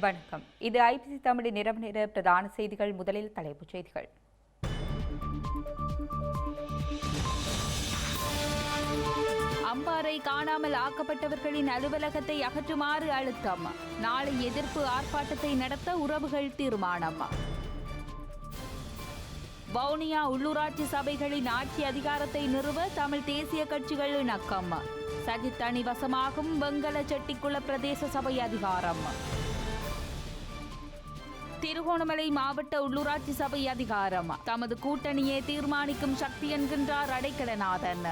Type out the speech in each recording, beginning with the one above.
வணக்கம். இது ஐபிசி தமிழின் இரவு நேர பிரதான செய்திகள். முதலில் தலைப்புச் செய்திகள். அம்பாறை காணாமல் ஆக்கப்பட்டவர்களின் அலுவலகத்தை அகற்றுமாறு அழுத்தம். நாளை எதிர்ப்பு ஆர்ப்பாட்டத்தை நடத்த உறவுகள் தீர்மானம். வவுனியா உள்ளூராட்சி சபைகளின் ஆட்சி அதிகாரத்தை நிறுவ தமிழ் தேசிய கட்சிகள் இணக்கம். சஜித் அணி வசமாகும் வெங்கல செட்டிக்குள பிரதேச சபை அதிகாரம். திருகோணமலை மாவட்ட உள்ளூராட்சி சபை அதிகாரம். தமது கூட்டணியை தீர்மானிக்கும் சக்தி என்கின்றார் அடைக்கலநாதன்.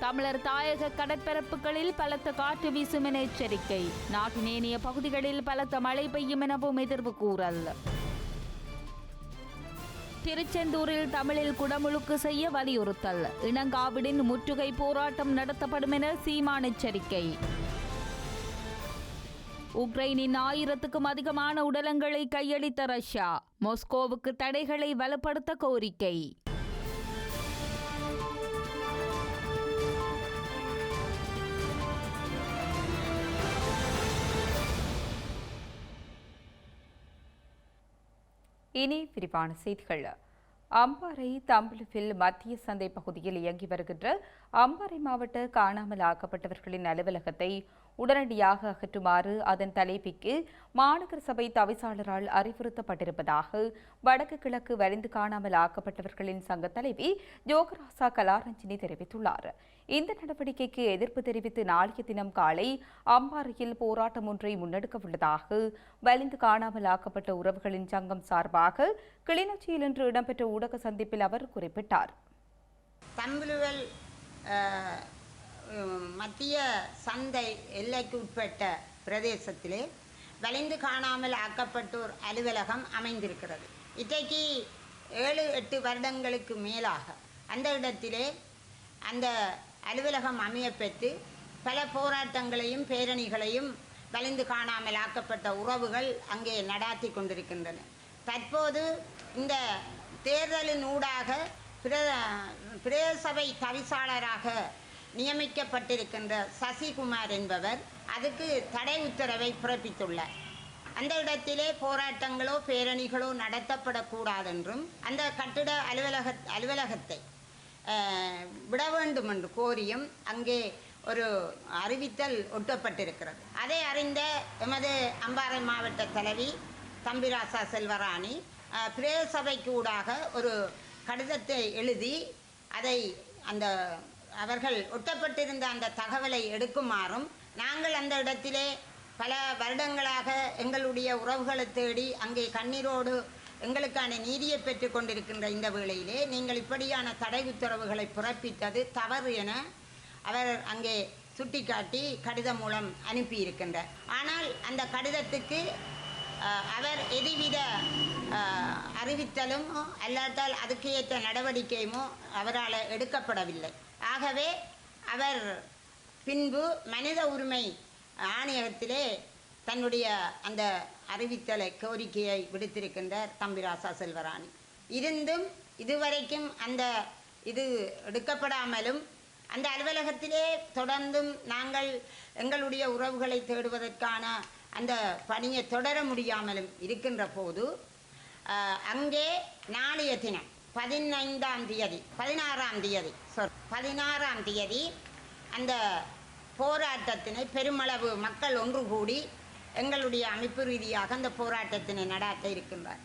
தமிழர் தாயக கடற்பரப்புகளில் பலத்த காற்று வீசும் என எச்சரிக்கை. நாட்டின் ஏனைய பகுதிகளில் பலத்த மழை பெய்யும் எனவும் எதிர்வு கூறல். திருச்செந்தூரில் தமிழில் குடமுழுக்கு செய்ய வலியுறுத்தல். இனங்காவிடின் முற்றுகை போராட்டம் நடத்தப்படும் என சீமான் எச்சரிக்கை. உக்ரைனின் ஆயிரத்துக்கும் அதிகமான உடலங்களை கையளித்த ரஷ்யா மொஸ்கோவுக்கு தடைகளை வலுப்படுத்த கோரிக்கை. இனி விரிவான செய்திகள். அம்பாறை தம்புலுவில் மத்திய சந்தை பகுதியில் இயங்கி வருகின்ற அம்பாறை மாவட்ட காணாமல் ஆக்கப்பட்டவர்களின் அலுவலகத்தை உடனடியாக அகற்றுமாறு அதன் தலைவிக்கு மாநகர சபை தவிசாளரால் அறிவுறுத்தப்பட்டிருப்பதாக வடக்கு கிழக்கு வரைந்து காணாமல் ஆக்கப்பட்டவர்களின் சங்க தலைவி ஜோகராசா கலாரஞ்சினி தெரிவித்துள்ளார். இந்த நடவடிக்கைக்கு எதிர்ப்பு தெரிவித்து நாளைய தினம் காலை அம்பாறையில் போராட்டம் ஒன்றை முன்னெடுக்க உள்ளதாக வலிந்து காணாமல் ஆக்கப்பட்ட உறவுகளின் சங்கம் சார்பாக கிளிநொச்சியில் இன்று இடம்பெற்ற ஊடக சந்திப்பில் அவர் குறிப்பிட்டார். மத்திய சந்தை எல்லைக்கு உட்பட்ட பிரதேசத்திலே வளைந்து காணாமல் ஆக்கப்பட்டோர் அலுவலகம் அமைந்திருக்கிறது. இன்றைக்கு ஏழு எட்டு வருடங்களுக்கு மேலாக அந்த இடத்திலே அந்த அலுவலகம் அமையப்பெற்று பல போராட்டங்களையும் பேரணிகளையும் வலிந்து காணாமல் ஆக்கப்பட்ட உறவுகள் அங்கே நடாத்தி கொண்டிருக்கின்றன. தற்போது இந்த தேர்தலின் ஊடாக பிர பிரதேசபை தவிசாளராக நியமிக்கப்பட்டிருக்கின்ற சசிகுமார் என்பவர் அதுக்கு தடை உத்தரவை பிறப்பித்துள்ளார். அந்த இடத்திலே போராட்டங்களோ பேரணிகளோ நடத்தப்படக்கூடாதென்றும் அந்த கட்டிட அலுவலக அலுவலகத்தை விட வேண்டும் என்று கோரியும் அங்கே ஒரு அறிவித்தல் ஒட்டப்பட்டிருக்கிறது. அதை அறிந்த எமது அம்பாறை மாவட்ட தலைவி தம்பிராசா செல்வராணி பிரேசபைக்கு ஊடாக ஒரு கடிதத்தை எழுதி அதை அந்த அவர்கள் ஒட்டப்பட்டிருந்த அந்த தகவலை எடுக்குமாறும் நாங்கள் அந்த இடத்திலே பல வருடங்களாக எங்களுடைய உறவுகளை தேடி அங்கே கண்ணீரோடு எங்களுக்கான நீதியை பெற்று கொண்டிருக்கின்ற இந்த வேளையிலே நீங்கள் இப்படியான தடை உத்தரவுகளை பிறப்பித்தது தவறு என அவர் அங்கே சுட்டிக்காட்டி கடிதம் மூலம் அனுப்பியிருக்கின்றார். ஆனால் அந்த கடிதத்துக்கு அவர் எதுவித அறிவித்தலும் அல்லாட்டால் அதுக்கு ஏற்ற நடவடிக்கையுமோ அவரால் எடுக்கப்படவில்லை. ஆகவே அவர் பின்பு மனித உரிமை ஆணையகத்திலே தன்னுடைய அந்த அறிவித்தலை கோரிக்கையை விடுத்திருக்கின்றார் தம்பிராசா செல்வராணி. இருந்தும் இதுவரைக்கும் அந்த இது எடுக்கப்படாமலும் அந்த அலுவலகத்திலே தொடர்ந்தும் நாங்கள் எங்களுடைய உறவுகளை தேடுவதற்கான அந்த பணியை தொடர முடியாமலும் இருக்கின்ற போது அங்கே நாளைய தினம் பதினைந்தாம் தேதி பதினாறாம் தேதி சொல் பதினாறாம் தேதி அந்த போராட்டத்தினை பெருமளவு மக்கள் ஒன்று கூடி எங்களுடைய அமைப்பு ரீதியாக அந்த போராட்டத்தினை நடாத்த இருக்கின்றார்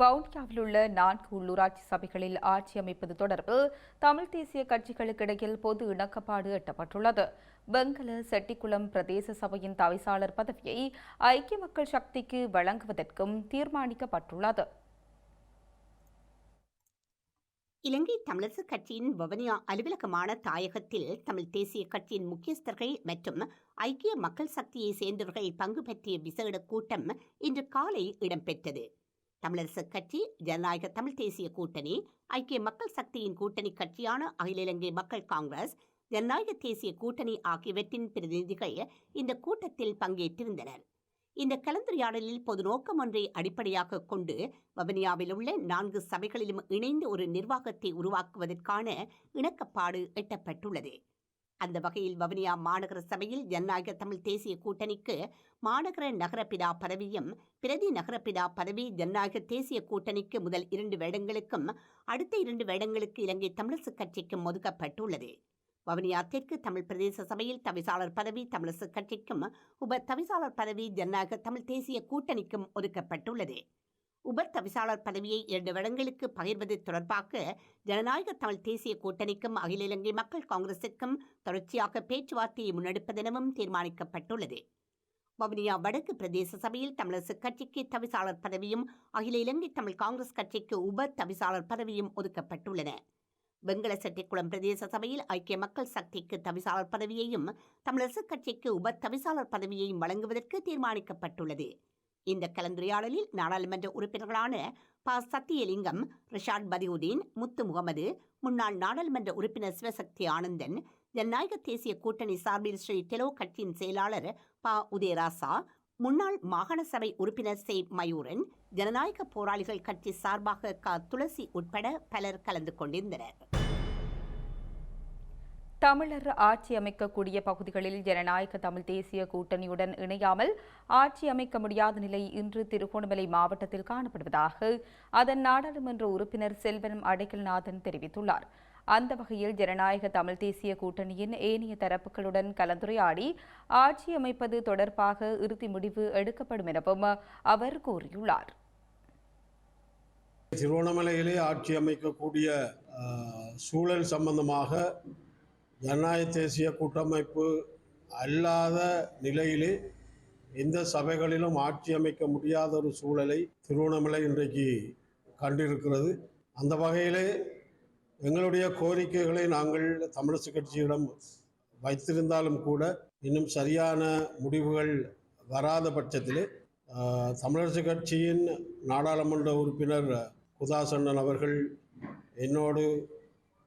வவுனியாவில் உள்ள நான்கு உள்ளூராட்சி சபைகளில் ஆட்சி அமைப்பது தொடர்பில் தமிழ் தேசிய கட்சிகளுக்கிடையில் பொது இணக்கப்பாடு எட்டப்பட்டுள்ளது. வெங்கல செட்டிக்குளம் பிரதேச சபையின் தவிசாளர் பதவியை ஐக்கிய மக்கள் சக்திக்கு வழங்குவதற்கும் தீர்மானிக்கப்பட்டுள்ளது. இலங்கை தமிழரசு கட்சியின் வவனியா அலுவலகமான தாயகத்தில் தமிழ் தேசிய கட்சியின் முக்கியஸ்தர்கள் மற்றும் ஐக்கிய மக்கள் சக்தியை சேர்ந்தவர்கள் பங்கு பற்றிய விசேட கூட்டம் இன்று காலை இடம்பெற்றது. தமிழரசு கட்சி ஜனநாயக தமிழ் தேசிய கூட்டணி ஐக்கிய மக்கள் சக்தியின் கூட்டணி கட்சியான அகில இலங்கை மக்கள் காங்கிரஸ் ஜனநாயக தேசிய கூட்டணி ஆகியவற்றின் பிரதிநிதிகள் இந்த கூட்டத்தில் பங்கேற்றிருந்தனர். இந்த கலந்துரையாடலில் பொது நோக்கம் ஒன்றை அடிப்படையாக கொண்டு வவனியாவில் உள்ள நான்கு சபைகளிலும் இணைந்து ஒரு நிர்வாகத்தை உருவாக்குவதற்கான இணக்கப்பாடு எட்டப்பட்டுள்ளது. அந்த வகையில் வவுனியா மாநகர சபையில் ஜனநாயக தமிழ் தேசிய கூட்டணிக்கு மாநகர நகரப்பிடா பதவியும் பிரதி நகரப்பிடா பதவி ஜனநாயக தேசிய கூட்டணிக்கு முதல் இரண்டு வேடங்களுக்கும் அடுத்த இரண்டு வேடங்களுக்கு இலங்கை தமிழரசுக் கட்சிக்கும் ஒதுக்கப்பட்டுள்ளது. வவுனியா தெற்கு தமிழ் பிரதேச சபையில் தவிசாளர் பதவி தமிழரசு கட்சிக்கும் உப தவிசாளர் பதவி ஜனநாயக தமிழ் தேசிய கூட்டணிக்கும் ஒதுக்கப்பட்டுள்ளது. உப தவிசாளர் பதவியை இரண்டு வருடங்களுக்கு பகிர்வது தொடர்பாக ஜனநாயக தமிழ் தேசிய கூட்டணிக்கும் அகில இலங்கை மக்கள் காங்கிரசுக்கும் தொடர்ச்சியாக பேச்சுவார்த்தையை முன்னெடுப்பதெனவும் தீர்மானிக்கப்பட்டுள்ளது. வவுனியா வடக்கு பிரதேச சபையில் தமிழரசு கட்சிக்கு தவிசாளர் பதவியும் அகில இலங்கை தமிழ் காங்கிரஸ் கட்சிக்கு உப தவிசாளர் பதவியும் ஒதுக்கப்பட்டுள்ளன. வெங்கலசெட்டிக்குளம் பிரதேச சபையில் ஐக்கிய மக்கள் சக்திக்கு தவிசாளர் பதவியையும் தமிழரசுக் கட்சிக்கு உப தவிசாளர் பதவியையும் வழங்குவதற்கு தீர்மானிக்கப்பட்டுள்ளது. இந்த கலந்துரையாடலில் நாடாளுமன்ற உறுப்பினர்களான ப. சத்தியலிங்கம் ரிஷாட் பதியுதீன் முத்து முகமது முன்னாள் நாடாளுமன்ற உறுப்பினர் சிவசக்தி ஆனந்தன் ஜனநாயக தேசிய கூட்டணி சார்பில் ஸ்ரீ டெலோ கட்சியின் செயலாளர் ப. உதயராசா முன்னாள் மாகாண சபை உறுப்பினர் சே. மயூரன் ஜனநாயக போராளிகள் கட்சி சார்பாக க. துளசி உட்பட பலர் கலந்து கொண்டிருந்தனர். தமிழர் ஆட்சி அமைக்கக்கூடிய பகுதிகளில் ஜனநாயக தமிழ் தேசிய கூட்டணியுடன் இணையாமல் ஆட்சி அமைக்க முடியாத நிலை இன்று திருகோணமலை மாவட்டத்தில் காணப்படுவதாக அதன் நாடாளுமன்ற உறுப்பினர் செல்வன் அடைக்கல்நாதன் தெரிவித்துள்ளார். அந்த வகையில் ஜனநாயக தமிழ் தேசிய கூட்டணியின் ஏனைய தரப்புகளுடன் கலந்துரையாடி ஆட்சி அமைப்பது தொடர்பாக இறுதி முடிவு எடுக்கப்படும் எனவும் அவர் கூறியுள்ளார். திருவண்ணாமலையிலே ஆட்சி அமைக்கக்கூடிய சூழல் சம்பந்தமாக ஜனநாயக தேசிய கூட்டமைப்பு அல்லாத நிலையிலே எந்த சபைகளிலும் ஆட்சி அமைக்க முடியாத ஒரு சூழலை திருவண்ணாமலை இன்றைக்கு கண்டிருக்கிறது. அந்த வகையிலே எங்களுடைய கோரிக்கைகளை நாங்கள் தமிழரசு கட்சியிடம் வைத்திருந்தாலும் கூட இன்னும் சரியான முடிவுகள் வராத பட்சத்திலே ஆஹ், தமிழரசு கட்சியின் நாடாளுமன்ற உறுப்பினர் குதாசண்ணன் அவர்கள் என்னோடு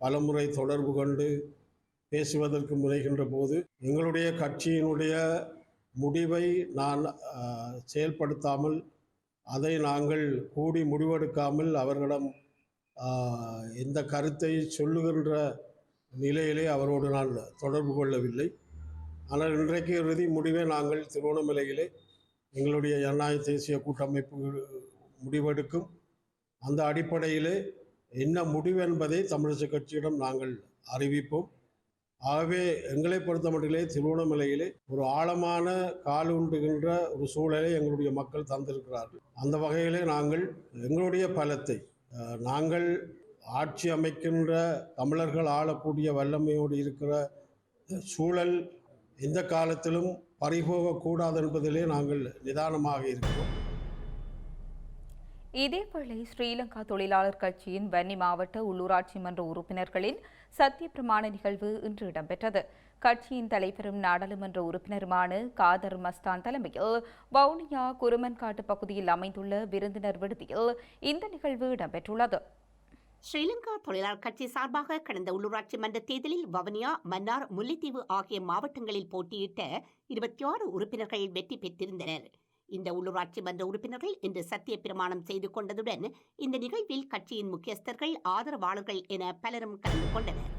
பலமுறை தொடர்பு கொண்டு பேசுவதற்கு முனைகின்ற போது எங்களுடைய கட்சியினுடைய முடிவை நான் செயல்படுத்தாமல் அதை நாங்கள் கூடி முடிவெடுக்காமல் அவர்களிடம் இந்த எந்த கருத்தை சொல்லுகின்ற நிலையிலே அவரோடு நான் தொடர்பு கொள்ளவில்லை. ஆனால் இன்றைக்கு இறுதி முடிவை நாங்கள் திருவண்ணாமலையிலே எங்களுடைய ஜனநாயக தேசிய கூட்டமைப்பு முடிவெடுக்கும். அந்த அடிப்படையிலே என்ன முடிவு என்பதை தமிழிசை கட்சியிடம் நாங்கள் அறிவிப்போம். ஆகவே எங்களை பொறுத்தமட்டிலே திருவண்ணாமலையிலே ஒரு ஆழமான காலூண்டுகின்ற ஒரு சூழலை எங்களுடைய மக்கள் தந்திருக்கிறார்கள். அந்த வகையிலே நாங்கள் எங்களுடைய பலத்தை நாங்கள் ஆட்சி அமைக்கின்ற தமிழர்கள் ஆளக்கூடிய வல்லமையோடு இருக்கிற சூழல் எந்த காலத்திலும் பறிபோகக்கூடாது என்பதிலே நாங்கள் நிதானமாக இருக்கிறோம். இதேவேளை ஸ்ரீலங்கா தொழிலாளர் கட்சியின் வன்னி மாவட்ட உள்ளூராட்சி மன்ற உறுப்பினர்களின் சத்திய பிரமாண நிகழ்வு இன்று இடம்பெற்றது. கட்சியின் தலைவரும் நாடாளுமன்ற உறுப்பினருமான காதர் மஸ்தான் தலைமையில் வவுனியா குருமன்காட்டு பகுதியில் அமைந்துள்ள விருந்தினர் விடுதியில் இந்த நிகழ்வு இடம்பெற்றுள்ளது. ஸ்ரீலங்கா தொழிலாளர் கட்சி சார்பாக கடந்த உள்ளூராட்சி மன்ற தேர்தலில் வவுனியா மன்னார் முல்லைத்தீவு ஆகிய மாவட்டங்களில் போட்டியிட்ட இருபத்தி ஆறு உறுப்பினர்கள் வெற்றி பெற்றிருந்தனர். இந்த உள்ளூராட்சி மன்ற உறுப்பினர்கள் இன்று சத்திய பிரமாணம் செய்து கொண்டதுடன் இந்த நிகழ்வில் கட்சியின் முக்கியஸ்தர்கள் ஆதரவாளர்கள் என பலரும் கலந்து கொண்டனர்.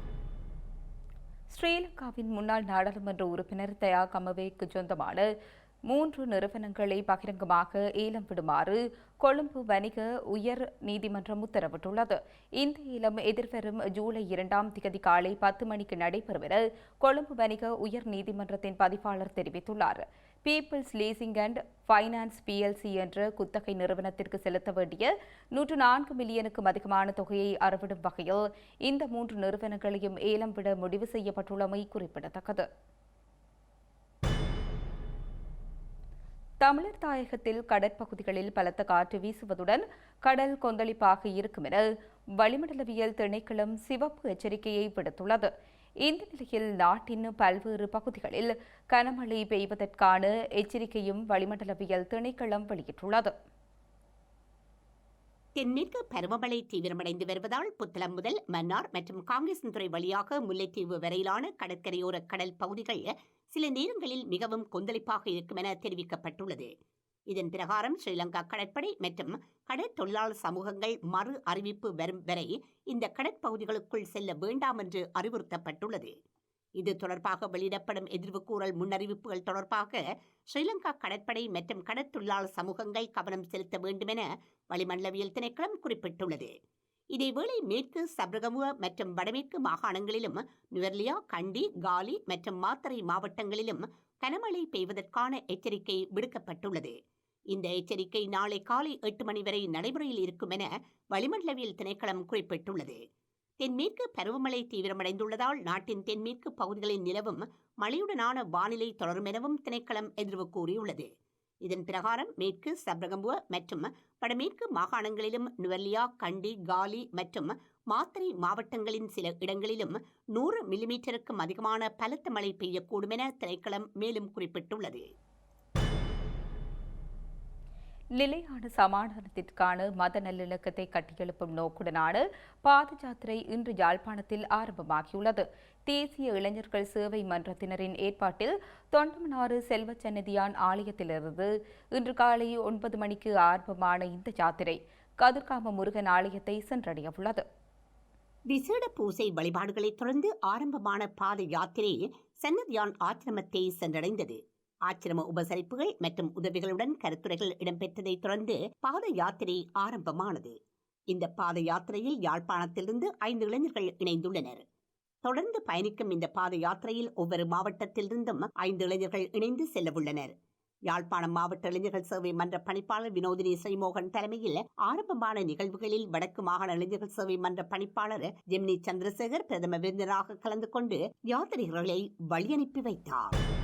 ஸ்ரீலங்காவின் முன்னாள் நாடாளுமன்ற உறுப்பினர் தயா கமவேக்கு சொந்தமான மூன்று நிறுவனங்களை பகிரங்கமாக ஏலம் விடுமாறு கொழும்பு வணிக உயர் நீதிமன்றம் உத்தரவிட்டுள்ளது. இந்த ஏலம் எதிர்வரும் ஜூலை இரண்டாம் திகதி காலை பத்து மணிக்கு நடைபெறும் என கொழும்பு வணிக உயர் நீதிமன்றத்தின் பதிவாளர் தெரிவித்துள்ளார். People's Leasing and Finance PLC என்ற குத்தகை நிறுவனத்திற்கு செலுத்த வேண்டிய நூற்று நான்கு மில்லியனுக்கும் அதிகமான தொகையை அறவிடும் வகையில் இந்த மூன்று நிறுவனங்களையும் ஏலம் விட முடிவு செய்யப்பட்டுள்ளமை குறிப்பிடத்தக்கது. தமிழர் தாயகத்தில் கடற்பகுதிகளில் பலத்த காற்று வீசுவதுடன் கடல் கொந்தளிப்பாக இருக்கும் என வளிமண்டலவியல் திணைக்களம் சிவப்பு எச்சரிக்கையை விடுத்துள்ளது. இந்த நிலையில் நாட்டின் பல்வேறு பகுதிகளில் கனமழை பெய்வதற்கான எச்சரிக்கையும் வளிமண்டலவியல் திணைக்களம் வெளியிட்டுள்ளது. தென்மேற்கு பருவமழை தீவிரமடைந்து வருவதால் புத்தளம் முதல் மன்னார் மற்றும் காங்கேசன்துறை வழியாக முல்லைத்தீவு வரையிலான கடற்கரையோர கடல் பகுதிகள் சில நேரங்களில் மிகவும் கொந்தளிப்பாக இருக்கும் என தெரிவிக்கப்பட்டுள்ளது. இதன் பிரகாரம் ஸ்ரீலங்கா கடற்படை மற்றும் கடற்தொழிலாளர் சமூகங்கள் மறு அறிவிப்பு வரும் வரை இந்த கடற்பகுதிகளுக்குள் செல்ல வேண்டாம் என்று அறிவுறுத்தப்பட்டுள்ளது. இது தொடர்பாக வெளியிடப்படும் எதிர்வு கூறல் முன்னறிவிப்புகள் தொடர்பாக ஸ்ரீலங்கா கடற்படை மற்றும் கடற்தொழிலாளர் சமூகங்கள் கவனம் செலுத்த வேண்டுமென வளிமண்டலவியல் திணைக்களம் குறிப்பிட்டுள்ளது. இதேவேளை மேற்கு சபரகமுவ மற்றும் வடமேற்கு மாகாணங்களிலும் நுவர்லியா கண்டி காலி மற்றும் மாத்தறை மாவட்டங்களிலும் கனமழை பெய்வதற்கான எச்சரிக்கை விடுக்கப்பட்டுள்ளது. இந்த எச்சரிக்கை நாளை காலை எட்டு மணி வரை நடைமுறையில் இருக்கும் என வளிமண்டலவியல் திணைக்களம் குறிப்பிட்டுள்ளது. தென்மேற்கு பருவமழை தீவிரமடைந்துள்ளதால் நாட்டின் தென்மேற்கு பகுதிகளில் நிலவும் மழையுடனான வானிலை தொடரும் எனவும் திணைக்களம் எதிர்வு கூறியுள்ளது. இதன் பிரகாரம் மேற்கு சப்ரகம்புவ மற்றும் வடமேற்கு மாகாணங்களிலும் நுவர்லியா கண்டி காலி மற்றும் மாத்தறை மாவட்டங்களின் சில இடங்களிலும் நூறு மில்லிமீட்டருக்கும் அதிகமான பலத்த மழை பெய்யக்கூடும் என திணைக்களம் மேலும் குறிப்பிட்டுள்ளது. நிலையான சமாதானத்திற்கான மத நல்லிணக்கத்தை கட்டியெழுப்பும் நோக்குடனான பாத ஜாத்திரை இன்று யாழ்ப்பாணத்தில் ஆரம்பமாகியுள்ளது. தேசிய இளைஞர்கள் சேவை மன்றத்தினரின் ஏற்பாட்டில் தொண்டமனாறு செல்வச்சன்னதியான் ஆலயத்திலிருந்து இன்று காலை ஒன்பது மணிக்கு ஆரம்பமான இந்த யாத்திரை கதிர்காம முருகன் ஆலயத்தை சென்றடையவுள்ளது. விசேட பூசை வழிபாடுகளைத் தொடர்ந்து ஆரம்பமான பாத யாத்திரை சன்னதியான் ஆசிரமத்தை சென்றடைந்தது. ஆச்சிரம உபசரிப்புகள் மற்றும் உதவிகளுடன் கருத்துரைகள் இடம்பெற்றதைத் தொடர்ந்து பாத யாத்திரை ஆரம்பமானது. இந்த பாத யாத்திரையில் யாழ்ப்பாணத்திலிருந்து ஐந்து இளைஞர்கள் இணைந்துள்ளனர். தொடர்ந்து பயணிக்கும் இந்த பாத யாத்திரையில் ஒவ்வொரு மாவட்டத்திலிருந்தும் ஐந்து இளைஞர்கள் இணைந்து செல்லவுள்ளனர். யாழ்ப்பாணம் மாவட்ட இளைஞர்கள் சேவை மன்ற பணிப்பாளர் வினோதினி ஸ்ரீமோகன் தலைமையில் ஆரம்பமான நிகழ்வுகளில் வடக்கு மாகாண இளைஞர்கள் சேவை மன்ற பணிப்பாளர் ஜெமினி சந்திரசேகர் பிரதம விருந்தினராக கலந்து கொண்டு யாத்திரைகளை வழியனுப்பி வைத்தார்.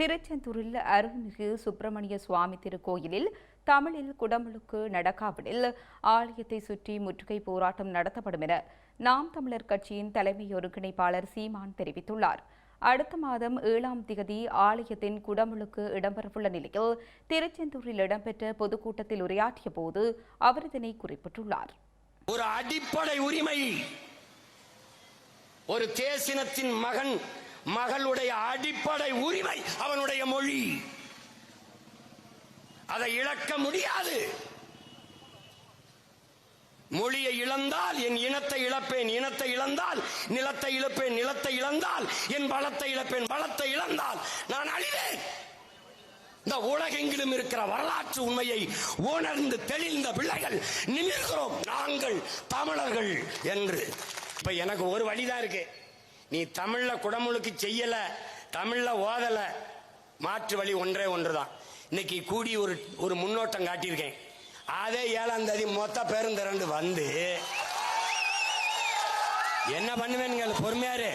திருச்செந்தூரில் அருள்மிகு சுப்பிரமணிய சுவாமி திருக்கோயிலில் தமிழில் குடமுழுக்கு நடக்காவிடில் ஆலயத்தை சுற்றி முற்றுகை போராட்டம் நடத்தப்படும் என நாம் தமிழர் கட்சியின் தலைமை ஒருங்கிணைப்பாளர் சீமான் தெரிவித்துள்ளார். அடுத்த மாதம் ஏழாம் திகதி ஆலயத்தின் குடமுழுக்கு இடம்பெறவுள்ள நிலையில் திருச்செந்தூரில் இடம்பெற்ற பொதுக்கூட்டத்தில் உரையாற்றிய போது அவர் இதனை குறிப்பிட்டுள்ளார். ஒரு அடிப்படை உரிமை ஒரு தேசினத்தின் மகன் மகளுடைய அடிப்படை உரிமை அவனுடைய மொழி. அதை இழக்க முடியாது. மொழியை இழந்தால் என் இனத்தை இழப்பேன் இனத்தை இழந்தால் நிலத்தை இழப்பேன் நிலத்தை இழந்தால் என் பலத்தை இழப்பேன் பலத்தை இழந்தால் நான் அழிவேன். இந்த உலகெங்கிலும் இருக்கிற வரலாற்று உண்மையை உணர்ந்து தெளிந்த பிள்ளைகள் நிமிர்கிறோம். நாங்கள் தமிழர்கள் என்று. இப்ப எனக்கு ஒரு வழிதான் இருக்கு. நீ தமிழ்ல குடமுழுக்கு செய்யல தமிழ்ல ஓதல. மாற்று வழி ஒன்றே ஒன்றுதான். இன்னைக்கு கூடி ஒரு ஒரு முன்னோட்டம் காட்டியிருக்கேன். அதே ஏழாம் தேதி மொத்த பேரும் வந்து என்ன பண்ணுவேன் பொறுமையாரு?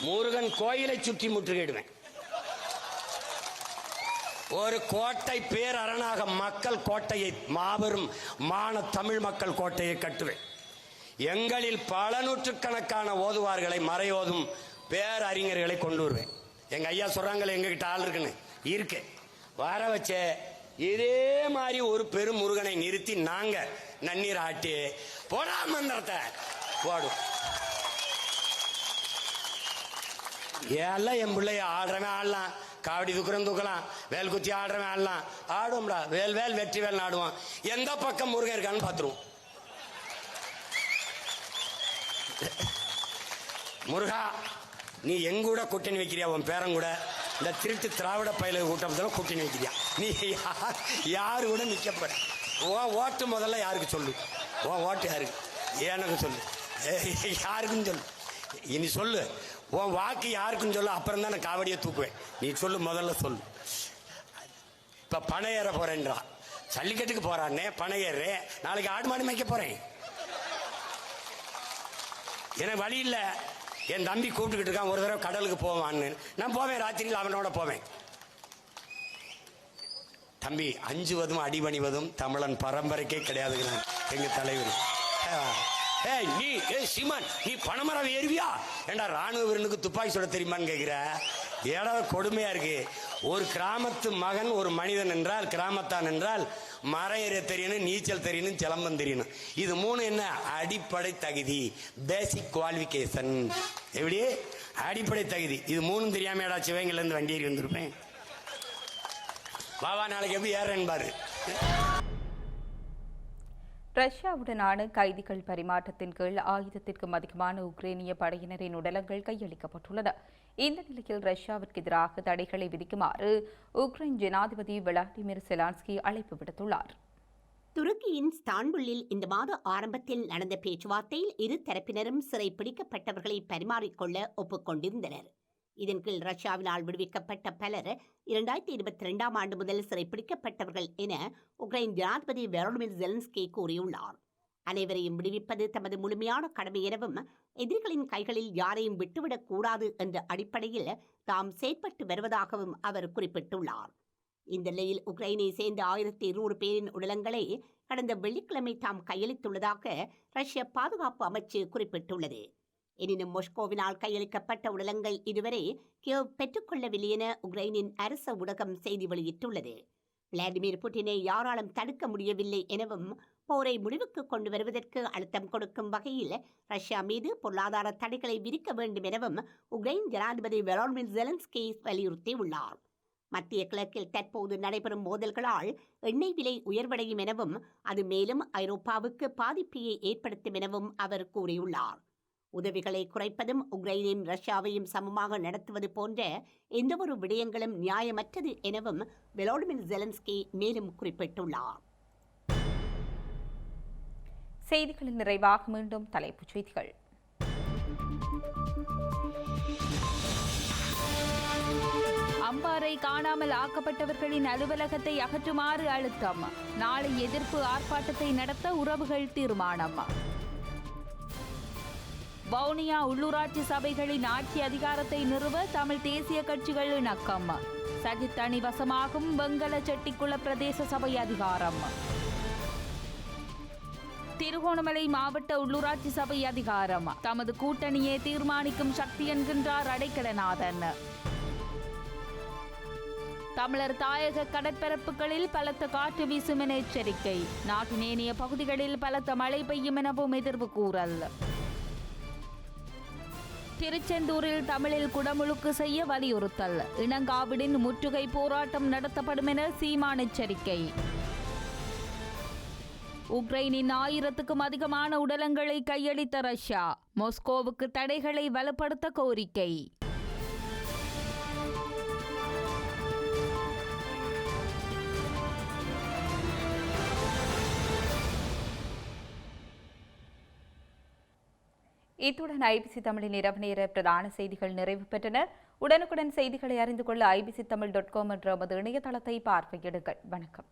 முருகன் கோயிலை சுற்றி முற்றுகையிடுவேன். ஒரு கோட்டை பேரரணாக மக்கள் கோட்டையை மாபெரும் மான தமிழ் மக்கள் கோட்டையை கட்டுவேன். எங்களில் பல நூற்றுக்கணக்கான ஓதுவார்களை மறையோதும் பேரறிஞர்களை கொண்டு வருவேன். எங்க ஐயா சொல்றாங்களே எங்ககிட்ட ஆள் இருக்குன்னு. இருக்கு. வர வச்ச இதே மாதிரி ஒரு பெரும் முருகனை நிறுத்தி நாங்க நன்னீர் ஆட்டி போடா மந்திரத்தை போடும் ஏல்லாம் என் பிள்ளைய ஆடுறவன் ஆடலாம். காவடி துக்குறம் தூக்கலாம். வேல் குத்தி ஆடுறவன் ஆடலாம். ஆடுவோம்டா. வேல் வேல் வெற்றி வேல் ஆடுவோம் எந்த பக்கம் முருகன் இருக்கான்னு பார்த்துருவோம் முருகா நீ எங்கூட கூட்டணி வைக்கிறியா? உன் பேரன் கூட. இந்த திருட்டு திராவிட பயில கூட்டத்தில் கூட்டணி வைக்கிறியா? நீ யார் யாரு கூட நிற்கப்பட உன் ஓட்டு முதல்ல யாருக்கு சொல்லு? உன் ஓட்டு யாருக்கு? எனக்கு சொல்லு. ஏய், சொல்லு. இனி சொல்லு. உன் வாக்கு யாருக்கும் சொல்லு அப்புறம் தான் நான் காவடியை தூக்குவேன். நீ சொல்லு முதல்ல சொல்லு. இப்போ பனை ஏற போறேன்றா. ஜல்லிக்கட்டுக்கு போறானே பனை ஏறுறேன் நாளைக்கு ஆடு மாடு மேய்க்க போறேன். எனக்கு வழி இல்லை. என் தம்பி கூப்பிட்டுக்கிட்டு இருக்கான் ஒரு தடவை கடலுக்கு போவான்னு. நான் போவேன் ராத்திரியில் அவனோட போவேன். தம்பி அஞ்சுவதும் அடிபணிவதும் தமிழன் பரம்பரைக்கே கிடையாதுங்க எங்க தலைவர். ஏய் நீ ஏய் சீமான் நீ பணமரம் ஏறுவியா? ஏண்டா ராணுவ வீரனுக்கு துப்பாக்கி சுட தெரியுமான்னு கேட்குற ஏடா கொடுமையா இருக்கு. ஒரு கிராமத்து மகன் ஒரு மனிதன் என்றால் கிராமத்தான் என்றால் மரம் ஏற தெரியணும் நீச்சல் தெரியணும் சிலம்பம் தெரியணும். இது மூணு என்ன? அடிப்படை தகுதி. பேசிக் குவாலிஃபிகேஷன் எப்படி? அடிப்படை தகுதி. இது மூணும் தெரியாம ஏடா சிவங்கள்ல இருந்து வண்டி ஏறி வந்திருப்பேன்? பாபா நாளைக்கு எப்படி ஏறேன்னு பாரு. ரஷ்யாவுடனான கைதிகள் பரிமாற்றத்தின் கீழ் ஆயுதத்திற்கும் அதிகமான உக்ரேனிய படையினரின் உடலங்கள் கையளிக்கப்பட்டுள்ளன. இந்த நிலையில் ரஷ்யாவிற்கு எதிராக தடைகளை விதிக்குமாறு உக்ரைன் ஜனாதிபதி விளாடிமிர் செலான்ஸ்கி அழைப்பு விடுத்துள்ளார். துருக்கியின் ஸ்தான்புல்லில் இந்த மாத ஆரம்பத்தில் நடந்த பேச்சுவார்த்தையில் இரு தரப்பினரும் சிறை பிடிக்கப்பட்டவர்களை பரிமாறிக்கொள்ள ஒப்புக்கொண்டிருந்தனர். இதன் கீழ் ரஷ்யாவினால் விடுவிக்கப்பட்ட பலர் இரண்டாயிரத்தி இருபத்தி ரெண்டாம் ஆண்டு முதல் சிறை பிடிக்கப்பட்டவர்கள் என உக்ரைன் ஜனாதிபதி வெரோடிமிர் ஜெலன்ஸ்கி கூறியுள்ளார். அனைவரையும் விடுவிப்பது தமது முழுமையான கடமை எனவும் எதிரிகளின் கைகளில் யாரையும் விட்டுவிடக் கூடாது என்ற அடிப்படையில் தாம் செயற்பட்டு வருவதாகவும் அவர் குறிப்பிட்டுள்ளார். இந்த நிலையில் உக்ரைனை சேர்ந்த ஆயிரத்தி இருநூறு பேரின் உடலங்களை கடந்த வெள்ளிக்கிழமை தாம் கையளித்துள்ளதாக ரஷ்ய பாதுகாப்பு அமைச்சு குறிப்பிட்டுள்ளது. எனினும் மொஸ்கோவினால் கையளிக்கப்பட்ட உடலங்கள் இதுவரை கியோவ் பெற்றுக்கொள்ளவில்லை என உக்ரைனின் அரச ஊடகம் செய்தி வெளியிட்டுள்ளது. விளாடிமிர் புட்டினை யாராலும் தடுக்க முடியவில்லை எனவும் போரை முடிவுக்கு கொண்டு வருவதற்கு அழுத்தம் கொடுக்கும் வகையில் ரஷ்யா மீது பொருளாதார தடைகளை விதிக்க வேண்டும் எனவும் உக்ரைன் ஜனாதிபதி வெலோன்மின் ஜெலன்ஸ்கி வலியுறுத்தியுள்ளார். மத்திய கிழக்கில் தற்போது நடைபெறும் மோதல்களால் எண்ணெய் விலை உயர்வடையும் எனவும் அது மேலும் ஐரோப்பாவுக்கு பாதிப்பையை ஏற்படுத்தும் எனவும் அவர் கூறியுள்ளார். உதவிகளை குறைப்பதும் உக்ரைனையும் ரஷ்யாவையும் சமமாக நடத்துவது போன்ற எந்தவொரு விடயங்களும் நியாயமற்றது எனவும் வெலோடிமிர் ஜெலன்ஸ்கி மேலும் குறிப்பிட்டுள்ளார். செய்திகளின் நிறைவாக மீண்டும் தலைப்புச் செய்திகள். அம்பாறை காணாமல் ஆக்கப்பட்டவர்களின் அலுவலகத்தை அகற்றுமாறு அழுத்தம். நாளை எதிர்ப்பு ஆர்ப்பாட்டத்தை நடத்த உறவுகள் தீர்மானம். வவுனியா உள்ளூராட்சி சபைகளின் ஆட்சி அதிகாரத்தை நிறுவ தமிழ் தேசிய கட்சிகள் இணக்கம். சஜித் அணி வசமாகும் வெங்கல செட்டிக்குள பிரதேச சபை அதிகாரம். திருகோணமலை மாவட்ட உள்ளூராட்சி சபை அதிகாரம். தமது கூட்டணியை தீர்மானிக்கும் சக்தி என்கின்றார் அடைக்கலநாதன். தமிழர் தாயக கடற்பரப்புகளில் பலத்த காற்று வீசும் என எச்சரிக்கை. நாட்டின் ஏனைய பகுதிகளில் பலத்த மழை பெய்யும் எனவும் எதிர்வு கூறல். திருச்செந்தூரில் தமிழில் குடமுழுக்கு செய்ய வலியுறுத்தல். இனங்காவிடின் முற்றுகை போராட்டம் நடத்தப்படும் என சீமான் எச்சரிக்கை. உக்ரைனின் ஆயிரத்துக்கும் அதிகமான உடலங்களை கையளித்த ரஷ்யா மாஸ்கோவுக்கு தடைகளை வலுப்படுத்த கோரிக்கை. இத்துடன் ஐபிசி தமிழின் இரவு நேர பிரதான செய்திகள் நிறைவு பெற்றன. உடனுக்குடன் செய்திகளை அறிந்து கொள்ள ஐபிசி தமிழ் டாட் காம் என்ற நமது இணையதளத்தை பார்வையிடுங்கள். வணக்கம்.